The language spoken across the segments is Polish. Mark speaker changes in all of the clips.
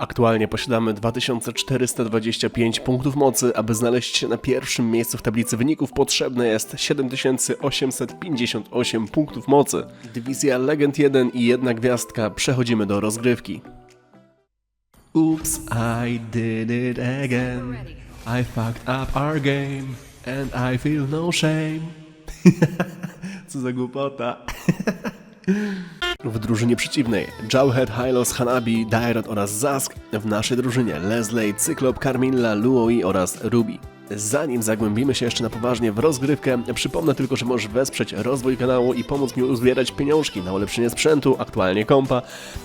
Speaker 1: Aktualnie posiadamy 2425 punktów mocy. Aby znaleźć się na pierwszym miejscu w tablicy wyników potrzebne jest 7858 punktów mocy. Dywizja Legend 1 i jedna gwiazdka. Przechodzimy do rozgrywki. Oops, I did it again. I fucked up our game and I feel no shame. Co za głupota. W drużynie przeciwnej Jowhead, Hylos, Hanabi, Dairat oraz Zask. W naszej drużynie Leslie, Cyklop, Carmilla, Luoi oraz Ruby. Zanim zagłębimy się jeszcze na poważnie w rozgrywkę, przypomnę tylko, że możesz wesprzeć rozwój kanału i pomóc mi uzbierać pieniążki na ulepszenie sprzętu, aktualnie kompa,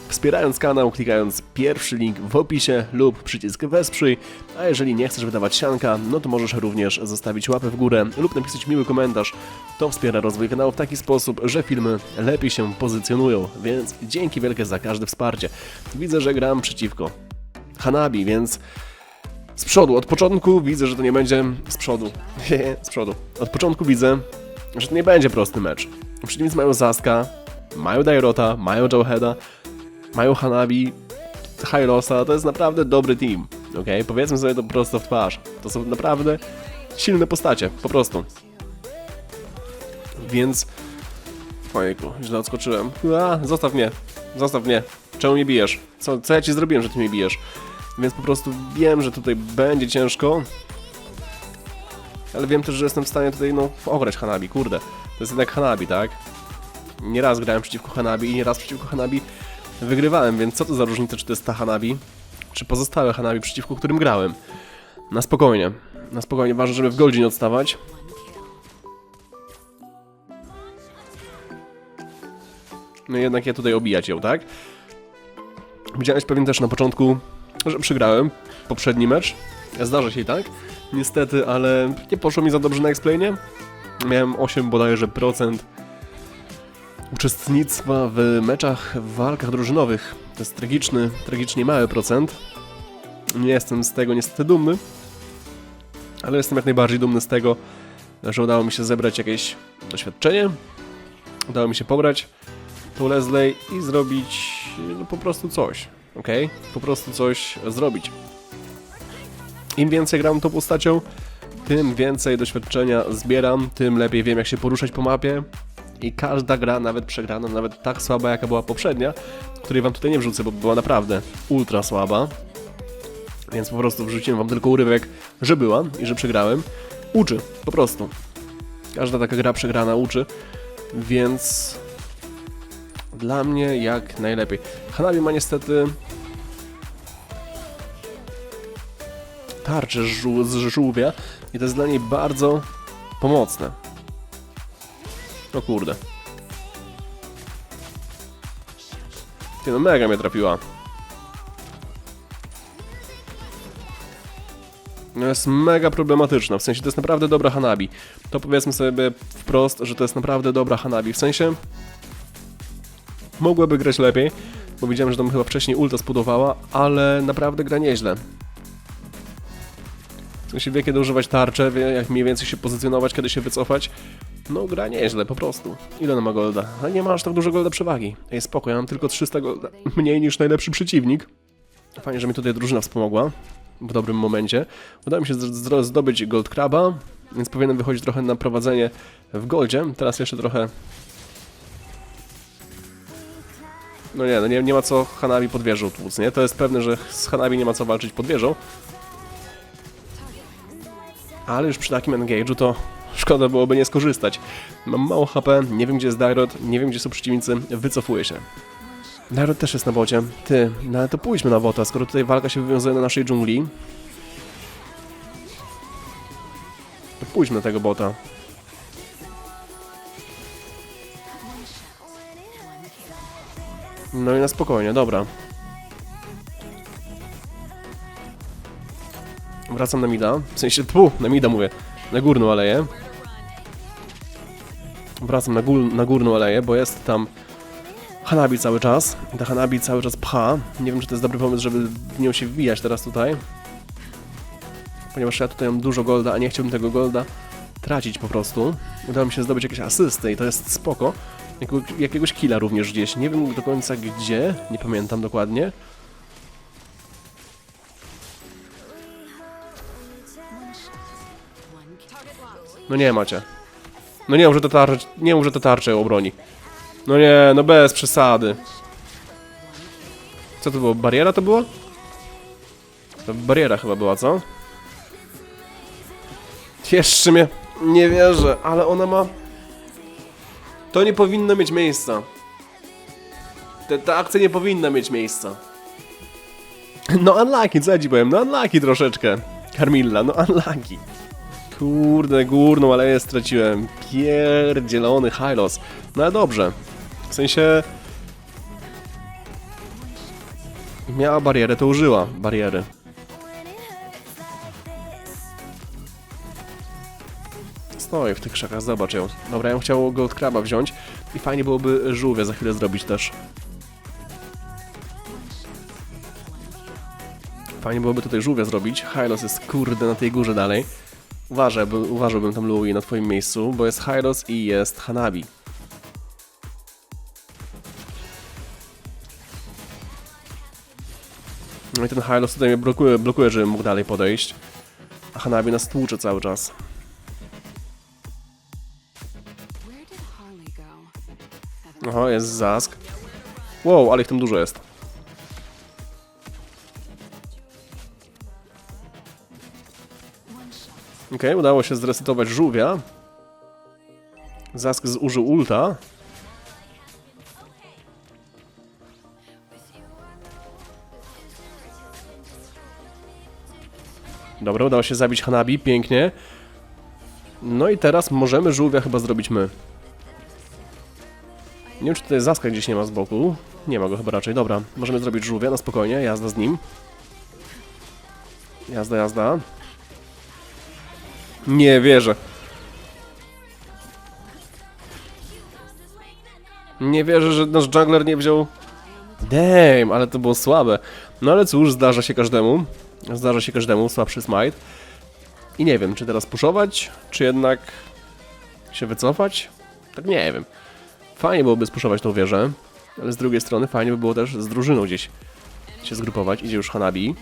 Speaker 1: wspierając kanał, klikając pierwszy link w opisie lub przycisk wesprzyj, a jeżeli nie chcesz wydawać sianka, no to możesz również zostawić łapę w górę lub napisać miły komentarz. To wspiera rozwój kanału w taki sposób, że filmy lepiej się pozycjonują, więc dzięki wielkie za każde wsparcie. Widzę, że gram przeciwko Hanabi, więc z przodu, od początku widzę, że to nie będzie z przodu. z przodu. Od początku widzę, że to nie będzie prosty mecz. Przeciwnicy mają Zaska, mają Dairota, mają Jowheada, mają Hanabi, Hyrosa, to jest naprawdę dobry team. Ok? Powiedzmy sobie to prosto w twarz. To są naprawdę silne postacie, po prostu. Więc. Ojejku, źle odskoczyłem. A, zostaw mnie, zostaw mnie. Czemu mnie bijesz? Co, co ja ci zrobiłem, że ty mnie bijesz? Więc po prostu wiem, że tutaj będzie ciężko. Ale wiem też, że jestem w stanie tutaj, no, ograć Hanabi, kurde. To jest jednak Hanabi, tak? Nieraz grałem przeciwko Hanabi i nieraz przeciwko Hanabi wygrywałem, więc co to za różnica, czy to jest ta Hanabi, czy pozostałe Hanabi, przeciwko którym grałem. Na spokojnie. Na spokojnie, ważne, żeby w Goldzie nie odstawać. No jednak ja tutaj obijać ją, tak? Widziałeś pewnie też na początku, że przegrałem poprzedni mecz. Zdarza się i tak. Niestety, ale nie poszło mi za dobrze na explainie. Miałem 8 bodajże procent uczestnictwa w meczach, w walkach drużynowych. To jest tragiczny, tragicznie mały procent. Nie jestem z tego niestety dumny, ale jestem jak najbardziej dumny z tego, że udało mi się zebrać jakieś doświadczenie. Udało mi się pobrać tą Leslie i zrobić no, po prostu coś ok? Po prostu coś zrobić. Im więcej gram tą postacią, tym więcej doświadczenia zbieram, tym lepiej wiem jak się poruszać po mapie i każda gra, nawet przegrana, nawet tak słaba jaka była poprzednia, której wam tutaj nie wrzucę, bo była naprawdę ultra słaba, więc po prostu wrzuciłem wam tylko urywek, że była i że przegrałem, uczy, po prostu. Każda taka gra przegrana uczy, więc dla mnie jak najlepiej. Hanabi ma niestety tarczę z, żół z żółwia i to jest dla niej bardzo pomocne. O kurde. Ty no mega mnie trafiła. No jest mega problematyczna, w sensie to jest naprawdę dobra Hanabi. To powiedzmy sobie wprost, że to jest naprawdę dobra Hanabi. W sensie mogłaby grać lepiej, bo widziałem, że tam chyba wcześniej ulta spodobała, ale naprawdę gra nieźle. Sensie wie kiedy używać tarczy, wie jak mniej więcej się pozycjonować, kiedy się wycofać. No gra nieźle, po prostu. Ile ona ma golda? Ale nie ma aż tak dużo golda przewagi. Ej, spoko, ja mam tylko 300 golda. Mniej niż najlepszy przeciwnik. Fajnie, że mi tutaj drużyna wspomogła w dobrym momencie. Udało mi się zdobyć Gold Kraba, więc powinienem wychodzić trochę na prowadzenie w Goldzie. Teraz jeszcze trochę No nie, no nie, nie ma co Hanabi pod wieżą tłuc, nie? To jest pewne, że z Hanabi nie ma co walczyć pod wieżą. Ale już przy takim engage'u to szkoda byłoby nie skorzystać. Mam mało HP, nie wiem gdzie jest Dairot, nie wiem gdzie są przeciwnicy, wycofuję się. Dairot też jest na bocie. Ty, no ale to pójdźmy na wota, skoro tutaj walka się wywiązuje na naszej dżungli. To pójdźmy na tego bota. No i na spokojnie, dobra. Wracam na mida, w sensie, tu, na mida mówię, na górną aleję. Wracam na, gór, na górną aleję, bo jest tam Hanabi cały czas. Ta Hanabi cały czas pcha. Nie wiem, czy to jest dobry pomysł, żeby w nią się wbijać teraz tutaj. Ponieważ ja tutaj mam dużo golda, a nie chciałbym tego golda tracić po prostu. Udało mi się zdobyć jakieś asysty i to jest spoko. Jakiego, jakiegoś killa również gdzieś. Nie wiem do końca gdzie, nie pamiętam dokładnie. No nie macie. No nie mów, że nie mów, że to tarcze obroni. No nie, no bez przesady. Co to było? Bariera to była? To bariera chyba była, co? Jeszcze mnie nie wierzę, ale ona ma... To nie powinno mieć miejsca. Te, ta akcja nie powinna mieć miejsca. No unlucky, co ja ci powiem? No unlucky troszeczkę. Carmilla, no unlucky. Kurde, górną, ale ja straciłem. Pierdzielony Hylos. No ale dobrze. W sensie... Miała barierę, to użyła bariery. Stoi w tych krzakach, zobacz ją. Dobra, ja bym chciał go od kraba wziąć i fajnie byłoby żółwia za chwilę zrobić też. Fajnie byłoby tutaj żółwia zrobić. Hylos jest kurde na tej górze dalej. Uważaj, bo, uważałbym tam Louis na twoim miejscu, bo jest Hylos i jest Hanabi. No i ten Hylos tutaj mnie blokuje, blokuje, żebym mógł dalej podejść. A Hanabi nas tłucze cały czas. Oho, jest Zask. Wow, ale ich tam dużo jest. Okej, udało się zresetować żółwia. Zask zużył ulta. Dobra, udało się zabić Hanabi, pięknie. No i teraz możemy żółwia chyba zrobić my. Nie wiem, czy tutaj Zaska gdzieś nie ma z boku. Nie ma go chyba raczej. Dobra, możemy zrobić żółwia na spokojnie. Jazda z nim. Jazda, jazda. Nie wierzę. Nie wierzę, że nasz jungler nie wziął... Damn, ale to było słabe. No ale cóż, zdarza się każdemu. Zdarza się każdemu, słabszy smite. I nie wiem, czy teraz puszować, czy jednak się wycofać? Tak nie wiem. Fajnie byłoby spuszować tą wieżę, ale z drugiej strony fajnie by było też z drużyną gdzieś się zgrupować. Idzie już Hanabi.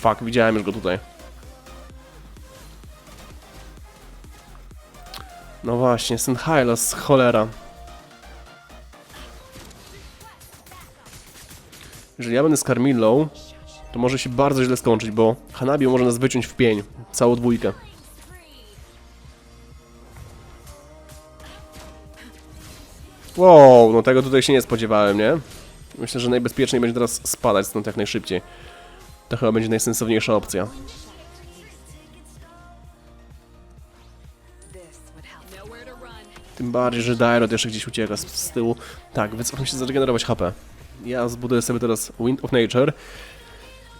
Speaker 1: Fuck, widziałem już go tutaj. No właśnie, syn Hylos, cholera. Jeżeli ja będę z Carmillą, to może się bardzo źle skończyć, bo Hanabi może nas wyciąć w pień. Całą dwójkę. Wow, no tego tutaj się nie spodziewałem, nie? Myślę, że najbezpieczniej będzie teraz spadać stąd jak najszybciej. To chyba będzie najsensowniejsza opcja. Tym bardziej, że Dairot jeszcze gdzieś ucieka z, z tyłu. Tak, wycofam się zregenerować HP. Ja zbuduję sobie teraz Wind of Nature,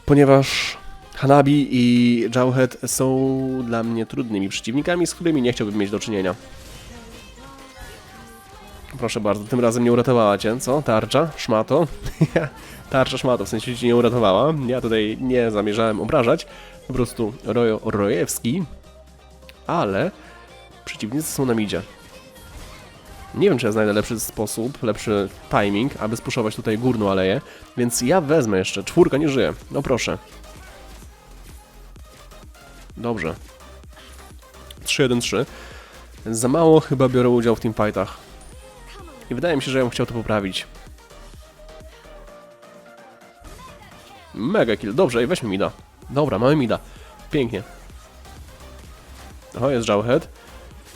Speaker 1: ponieważ Hanabi i Jowhead są dla mnie trudnymi przeciwnikami, z którymi nie chciałbym mieć do czynienia. Proszę bardzo, tym razem nie uratowała cię, co? Tarcza? Szmato? Tarcza szmato, w sensie cię nie uratowała. Ja tutaj nie zamierzałem obrażać. Po prostu Rojo Rojewski. Ale przeciwnicy są na midzie. Nie wiem, czy ja znajdę lepszy sposób, lepszy timing, aby spuszować tutaj górną aleję, więc ja wezmę jeszcze. Czwórka nie żyje. No proszę. Dobrze. 3-1-3. Za mało chyba biorę udział w teamfightach. I wydaje mi się, że ja bym chciał to poprawić. Mega kill. Dobrze, i weźmy mida. Dobra, mamy mida. Pięknie. O, jest Jowhead.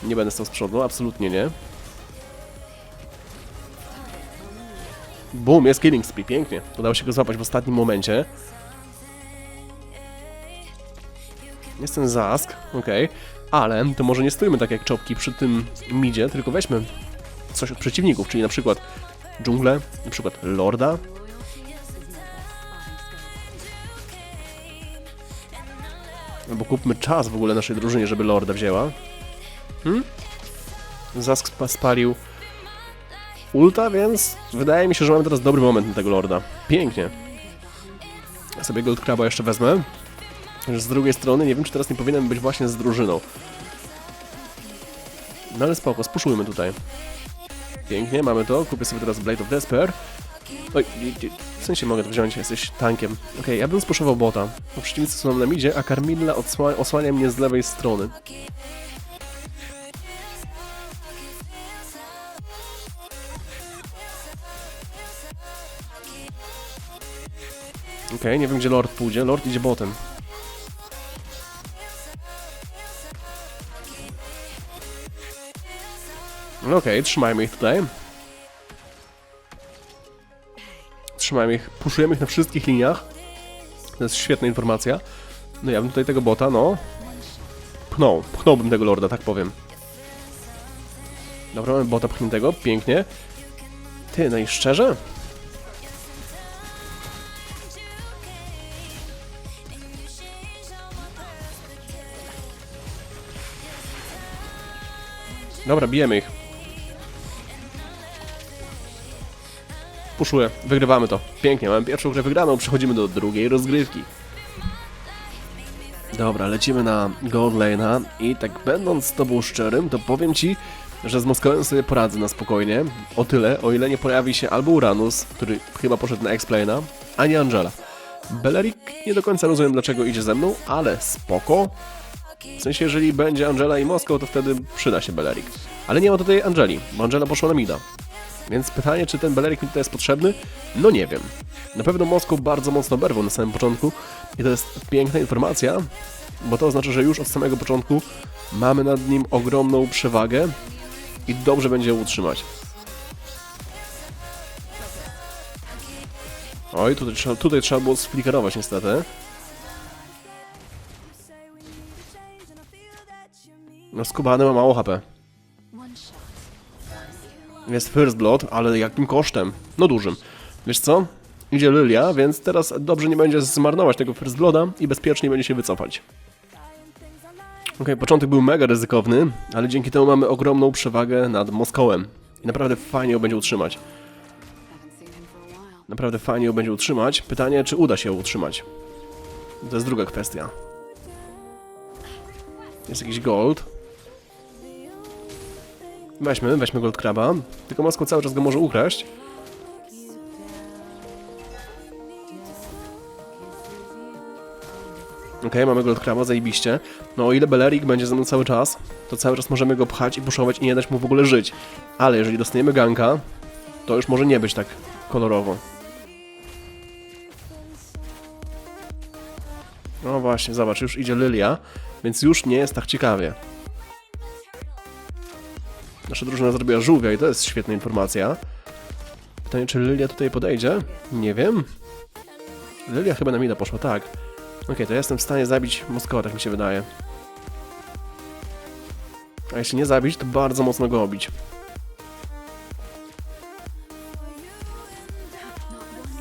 Speaker 1: Nie będę stał z przodu, absolutnie nie. Boom, jest killing spree, pięknie. Udało się go złapać w ostatnim momencie. Jest ten zask, okej. Ale to może nie stójmy tak jak czopki przy tym midzie, tylko weźmy coś od przeciwników, czyli na przykład dżunglę, na przykład lorda. Albo kupmy czas w ogóle naszej drużynie, żeby lorda wzięła. Hmm? Zask spa- spalił ulta, więc wydaje mi się, że mamy teraz dobry moment na tego lorda. Pięknie. Ja sobie Gold Craba jeszcze wezmę. Z drugiej strony nie wiem, czy teraz nie powinienem być właśnie z drużyną. No ale spoko, spuszujmy tutaj. Pięknie, mamy to. Kupię sobie teraz Blade of Despair. Oj, w sensie mogę to wziąć, jesteś tankiem. Okej, ja bym spuszował bota. Bo przeciwnicy są na midzie, a Carmilla odsła- osłania mnie z lewej strony. Okej, nie wiem gdzie Lord pójdzie. Lord idzie botem. No Okej, trzymajmy ich tutaj. Trzymajmy ich, puszujemy ich na wszystkich liniach. To jest świetna informacja. No ja bym tutaj tego bota, no... Pchnął, pchnąłbym tego lorda, tak powiem. Dobra, mamy bota pchniętego, pięknie. Ty, no i szczerze? Dobra, bijemy ich. Puszuję, wygrywamy to. Pięknie, mamy pierwszą grę wygraną, przechodzimy do drugiej rozgrywki. Dobra, lecimy na Gold Lane'a i tak będąc z tobą szczerym, to powiem ci, że z Moskowem sobie poradzę na spokojnie. O tyle, o ile nie pojawi się albo Uranus, który chyba poszedł na Explaina, ani Angela. Belerik nie do końca rozumiem dlaczego idzie ze mną, ale spoko. W sensie, jeżeli będzie Angela i Moskow, to wtedy przyda się Belerik. Ale nie ma tutaj Angeli, bo Angela poszła na Mida. Więc pytanie, czy ten Belerik mi tutaj jest potrzebny? No nie wiem. Na pewno Moskow bardzo mocno berwał na samym początku i to jest piękna informacja, bo to oznacza, że już od samego początku mamy nad nim ogromną przewagę i dobrze będzie ją utrzymać. Oj, tutaj trzeba, tutaj trzeba było sflikerować niestety. No skubany ma mało HP. Jest First Blood, ale jakim kosztem? No dużym. Wiesz co? Idzie Lilia, więc teraz dobrze nie będzie zmarnować tego First Blooda i bezpiecznie będzie się wycofać. Okej, początek był mega ryzykowny, ale dzięki temu mamy ogromną przewagę nad Moskowem. I naprawdę fajnie ją będzie utrzymać. Naprawdę fajnie ją będzie utrzymać. Pytanie, czy uda się ją utrzymać? To jest druga kwestia. Jest jakiś gold. Weźmy, weźmy gold kraba. Tylko Moskwa cały czas go może ukraść. Okej, mamy gold kraba, zajebiście. No o ile Belerik będzie ze mną cały czas, to cały czas możemy go pchać i puszować i nie dać mu w ogóle żyć. Ale jeżeli dostaniemy ganka, to już może nie być tak kolorowo. No właśnie, zobacz, już idzie Lilia, więc już nie jest tak ciekawie. Nasza drużyna zrobiła żółwia i to jest świetna informacja. Pytanie, czy Lilia tutaj podejdzie? Nie wiem. Lilia chyba na mida poszła, tak. Okej, to ja jestem w stanie zabić Moskowa, tak mi się wydaje. A jeśli nie zabić, to bardzo mocno go obić.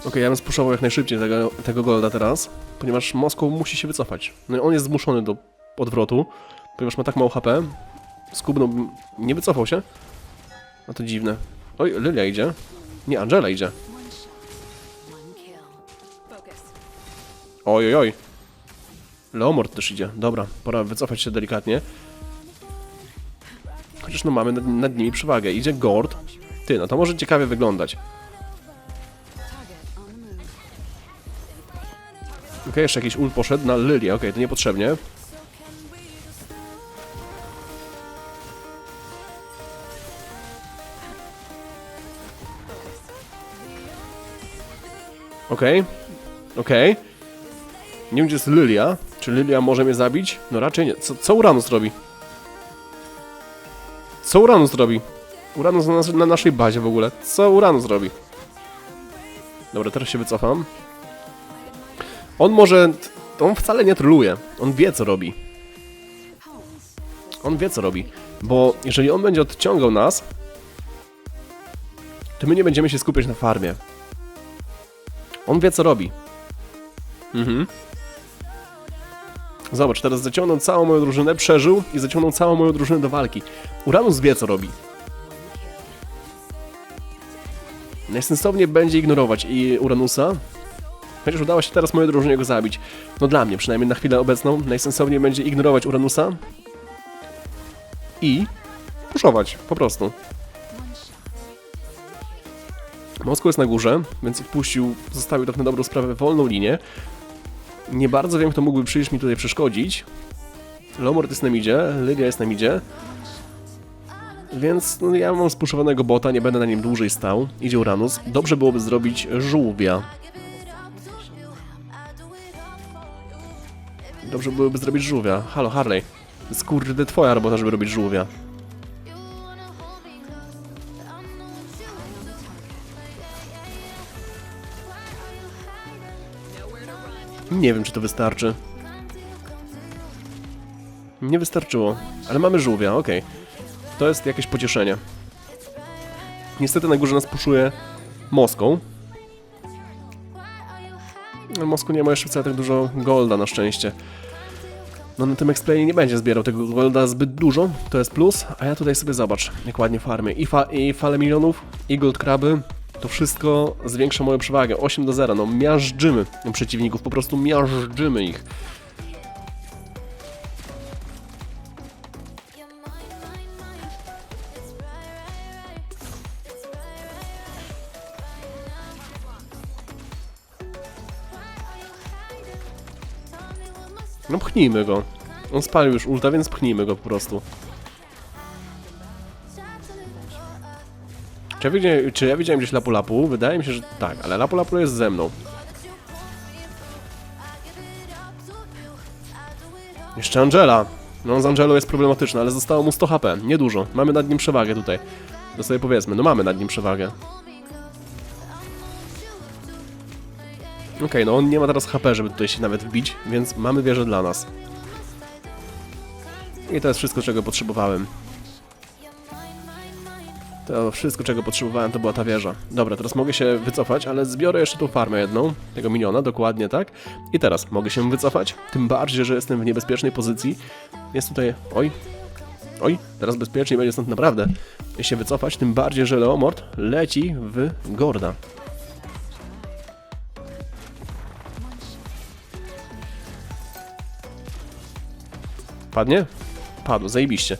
Speaker 1: Okej, ja bym spuszował jak najszybciej tego, tego golda teraz, ponieważ Moskwa musi się wycofać. No i on jest zmuszony do odwrotu, ponieważ ma tak mało HP. Skubną nie wycofał się. No to dziwne. Oj, Lilia idzie. Nie, Angela idzie. Oj, oj, oj. Leomord też idzie. Dobra, pora wycofać się delikatnie. Chociaż no mamy nad, nad nimi przewagę. Idzie Gord. Ty, no to może ciekawie wyglądać. Okej, jeszcze jakiś ult poszedł na Lilię. Okej, to niepotrzebnie. Okej, okej. Nie wiem, gdzie jest Lilia. Czy Lilia może mnie zabić? No raczej nie. Co, co Uranus robi? Co Uranus robi? Uranus na, nas, na naszej bazie w ogóle. Co Uranus robi? Dobra, teraz się wycofam. On może. On wcale nie troluje. On wie, co robi. On wie, co robi. Bo jeżeli on będzie odciągał nas, to my nie będziemy się skupiać na farmie. On wie, co robi. Mhm. Zobacz, teraz zaciągnął całą moją drużynę, przeżył i zaciągnął całą moją drużynę do walki. Uranus wie, co robi. Najsensowniej będzie ignorować i Uranusa, Chociaż udało się teraz mojej drużynie go zabić. No dla mnie, przynajmniej na chwilę obecną, najsensowniej będzie ignorować Uranusa i puszować, po prostu. Moskwa jest na górze, więc ich puścił, zostawił tak na dobrą sprawę wolną linię. Nie bardzo wiem, kto mógłby przyjść mi tutaj przeszkodzić. Lomord jest na midzie, Lydia jest na midzie. Więc no, ja mam spuszowanego bota, nie będę na nim dłużej stał. Idzie Uranus. Dobrze byłoby zrobić żółwia. Dobrze byłoby zrobić żółwia. Halo, Harley. To jest kurde twoja robota, żeby robić żółwia. Nie wiem, czy to wystarczy. Nie wystarczyło, ale mamy żółwia, okej. To jest jakieś pocieszenie. Niestety na górze nas puszuje Moską. No, Mosku nie ma jeszcze wcale tak dużo golda na szczęście. No na tym explainie nie będzie zbierał tego golda zbyt dużo, to jest plus, a ja tutaj sobie zobacz, jak ładnie farmię. I, fa i fale milionów, i gold kraby, to wszystko zwiększa moją przewagę. 8 do 0, no miażdżymy przeciwników, po prostu miażdżymy ich. No pchnijmy go. On spalił już ulta, więc pchnijmy go po prostu. Czy ja, widziałem, czy ja widziałem gdzieś Lapu Lapu? Wydaje mi się, że tak, ale Lapu Lapu jest ze mną. Jeszcze Angela. No z Angelą jest problematyczne, ale zostało mu 100 HP. Niedużo. Mamy nad nim przewagę tutaj. To sobie powiedzmy, no mamy nad nim przewagę. Okej, no on nie ma teraz HP, żeby tutaj się nawet wbić, więc mamy wieżę dla nas. I to jest wszystko, czego potrzebowałem. To wszystko, czego potrzebowałem, to była ta wieża. Dobra, teraz mogę się wycofać, ale zbiorę jeszcze tą farmę jedną, tego miniona, dokładnie tak. I teraz mogę się wycofać, tym bardziej, że jestem w niebezpiecznej pozycji. Jest tutaj... Oj. Oj, teraz bezpiecznie będzie stąd naprawdę się wycofać, tym bardziej, że Leomord leci w Gorda. Padnie? Padło, zajebiście.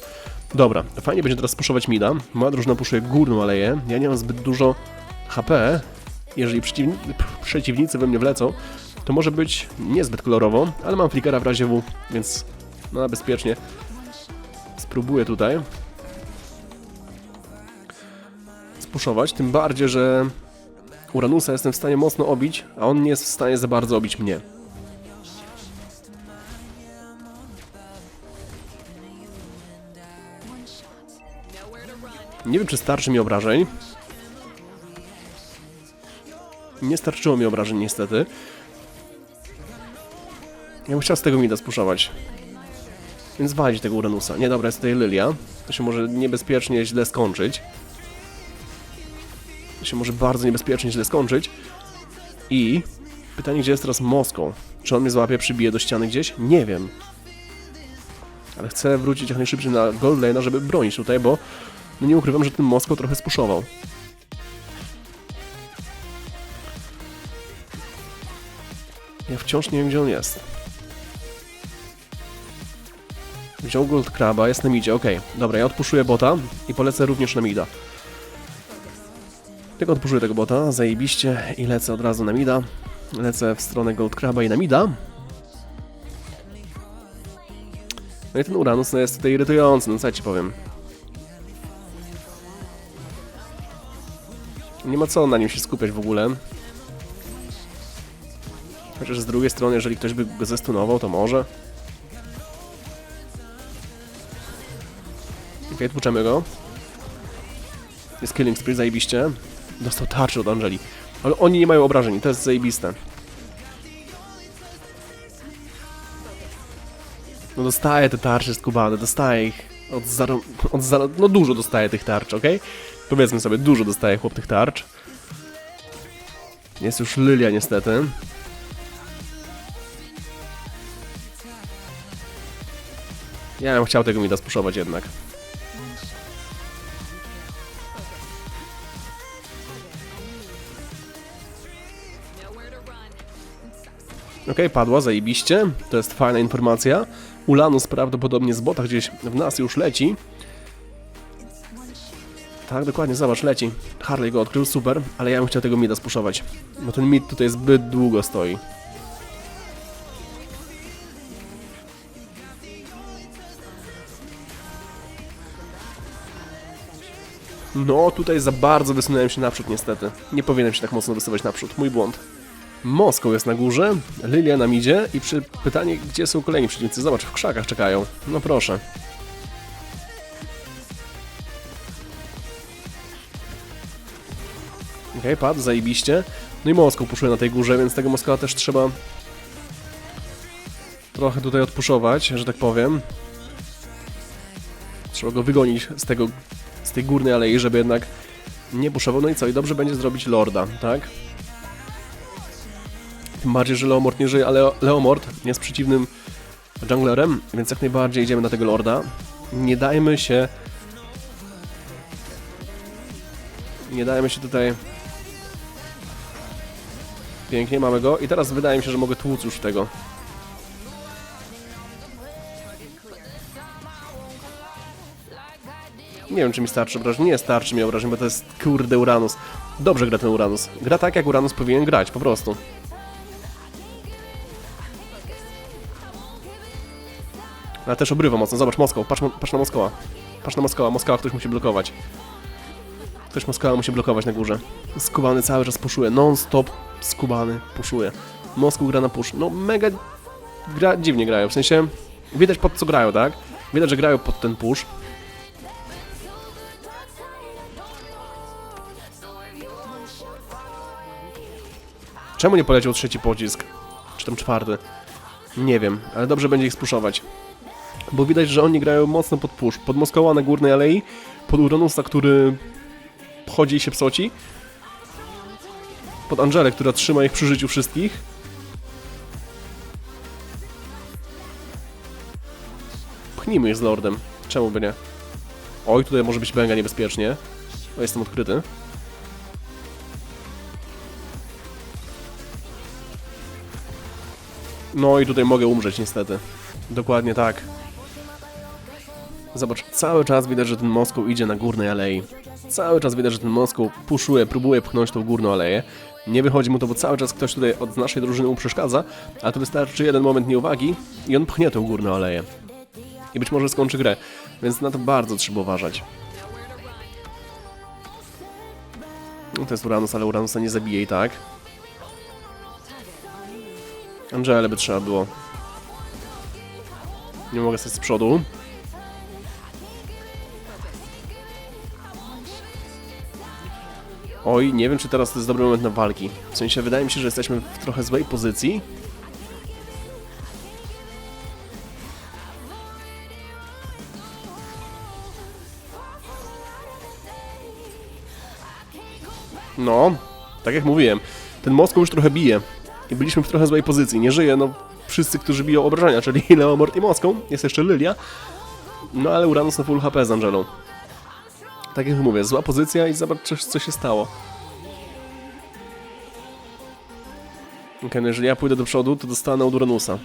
Speaker 1: Dobra, fajnie będzie teraz puszować mida. Moja drużyna puszuje górną aleję. Ja nie mam zbyt dużo HP. Jeżeli przeciwni przeciwnicy we mnie wlecą, to może być niezbyt kolorowo, ale mam flickera w razie W, więc no bezpiecznie spróbuję tutaj spuszować, tym bardziej, że Uranusa jestem w stanie mocno obić, a on nie jest w stanie za bardzo obić mnie. Nie wiem, czy starczy mi obrażeń. Nie starczyło mi obrażeń, niestety. Ja bym chciał z tego mida spuszować. Więc walić tego Uranusa. Nie, dobra, jest tutaj Lilia. To się może niebezpiecznie źle skończyć. To się może bardzo niebezpiecznie źle skończyć. I pytanie, gdzie jest teraz Moską? Czy on mnie złapie, przybije do ściany gdzieś? Nie wiem. Ale chcę wrócić jak najszybciej na Gold Lane'a, żeby bronić tutaj, bo no nie ukrywam, że ten Moskwa trochę spuszował. Ja wciąż nie wiem, gdzie on jest. Wziął Gold Kraba, jest na midzie, okej. Dobra, ja odpuszuję bota i polecę również na mida. Tylko odpuszuję tego bota, zajebiście i lecę od razu na mida. Lecę w stronę Gold Kraba i na mida. No i ten Uranus no jest tutaj irytujący, no co ja ci powiem. Nie ma co na nim się skupiać w ogóle. Chociaż z drugiej strony, jeżeli ktoś by go zestunował, to może. Okej, okay, go. Jest killing spree, zajebiście. Dostał tarczę od Angeli. Ale oni nie mają obrażeń, to jest zajebiste. No dostaje te tarcze skubane, dostaje ich od zaro... Od zaro... No dużo dostaje tych tarcz, okej? Powiedzmy sobie, dużo dostaje chłop tych tarcz. Jest już Lilia niestety. Ja bym chciał tego mida spuszować jednak. Okej, padła, zajebiście. To jest fajna informacja. Ulanus prawdopodobnie z bota gdzieś w nas już leci. Tak, dokładnie, zobacz, leci. Harley go odkrył, super, ale ja bym chciał tego mida spuszować. Bo ten mid tutaj zbyt długo stoi. No, tutaj za bardzo wysunąłem się naprzód niestety. Nie powinienem się tak mocno wysuwać naprzód, mój błąd. Moskow jest na górze, Lilia nam idzie i przy pytanie, gdzie są kolejni przeciwnicy. Zobacz, w krzakach czekają. No proszę. Okej, padł, zajebiście. No i Moskow puszuje na tej górze, więc tego Moskowa też trzeba trochę tutaj odpuszować, że tak powiem. Trzeba go wygonić z tego, z tej górnej alei, żeby jednak nie puszował. No i co? I dobrze będzie zrobić Lorda, tak? Tym bardziej, że Leomord nie żyje, ale Leomord jest przeciwnym junglerem, więc jak najbardziej idziemy na tego Lorda. Nie dajmy się... Nie dajmy się tutaj... Pięknie, mamy go. I teraz wydaje mi się, że mogę tłuc już tego. Nie wiem, czy mi starczy obrażeń. Nie starczy mi obrażeń, bo to jest kurde Uranus. Dobrze gra ten Uranus. Gra tak, jak Uranus powinien grać, po prostu. Ale też obrywa mocno. Zobacz, Moskwa. Patrz, patrz na Moskwa. Patrz na Moskwa. Moskwa ktoś musi blokować. Ktoś Moskwa musi blokować na górze. Skubany cały czas puszuje. Non-stop skubany puszuje. Moskwa gra na push. No mega gra, dziwnie grają. W sensie widać pod co grają, tak? Widać, że grają pod ten push. Czemu nie poleciał trzeci pocisk? Czy tam czwarty? Nie wiem, ale dobrze będzie ich spuszować. Bo widać, że oni grają mocno pod push. Pod Moskoła na górnej alei, pod Uranusa, który chodzi i się psoci. Pod Angelę, która trzyma ich przy życiu wszystkich. Pchnijmy ich z Lordem. Czemu by nie? Oj, tutaj może być mega niebezpiecznie. O, jestem odkryty. No i tutaj mogę umrzeć niestety. Dokładnie tak. Zobacz, cały czas widać, że ten Moskow idzie na górnej alei. Cały czas widać, że ten Moskow puszuje, próbuje pchnąć tą górną aleję. Nie wychodzi mu to, bo cały czas ktoś tutaj od naszej drużyny mu przeszkadza, ale to wystarczy jeden moment nieuwagi i on pchnie tą górną aleję. I być może skończy grę, więc na to bardzo trzeba uważać. No to jest Uranus, ale Uranusa nie zabije i tak. Angele by trzeba było. Nie mogę stać z przodu. Oj, nie wiem, czy teraz to jest dobry moment na walki. W sensie, wydaje mi się, że jesteśmy w trochę złej pozycji. No, tak jak mówiłem, ten Moskwa już trochę bije. I byliśmy w trochę złej pozycji. Nie żyje, no, wszyscy, którzy biją obrażenia, czyli Leomord i Moską. Jest jeszcze Lilia. No, ale Uranus na full HP z Angelą. Tak jak mówię, zła pozycja i zobacz, co- się stało. Okej, no jeżeli ja pójdę do przodu, to dostanę od Uranusa.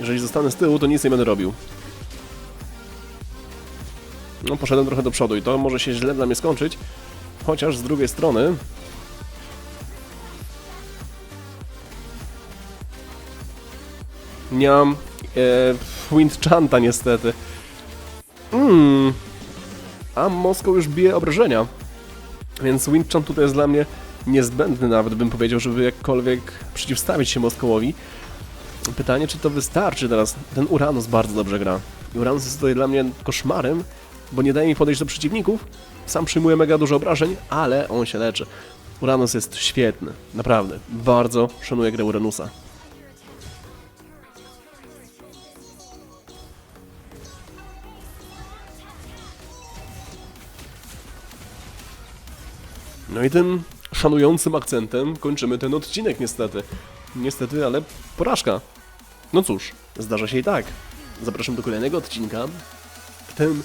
Speaker 1: Jeżeli zostanę z tyłu, to nic nie będę robił. No, poszedłem trochę do przodu i to może się źle dla mnie skończyć. Chociaż z drugiej strony... Mam e, Windchanta niestety. Mm. A Moskow już bije obrażenia. Więc Windchant tutaj jest dla mnie niezbędny nawet, bym powiedział, żeby jakkolwiek przeciwstawić się Moskowowi. Pytanie, czy to wystarczy teraz. Ten Uranus bardzo dobrze gra. Uranus jest tutaj dla mnie koszmarem, bo nie daje mi podejść do przeciwników. Sam przyjmuje mega dużo obrażeń, ale on się leczy. Uranus jest świetny, naprawdę. Bardzo szanuję grę Uranusa. No i tym szanującym akcentem kończymy ten odcinek niestety. Niestety, ale porażka. No cóż, zdarza się i tak. Zapraszam do kolejnego odcinka. W tym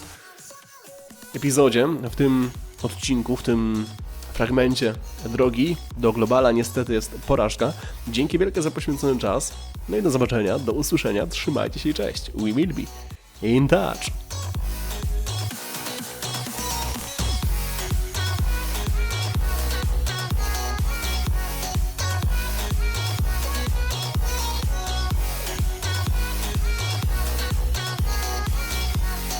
Speaker 1: epizodzie, w tym odcinku, w tym fragmencie drogi do Globala niestety jest porażka. Dzięki wielkie za poświęcony czas. No i do zobaczenia, do usłyszenia. Trzymajcie się i cześć. We will be in touch.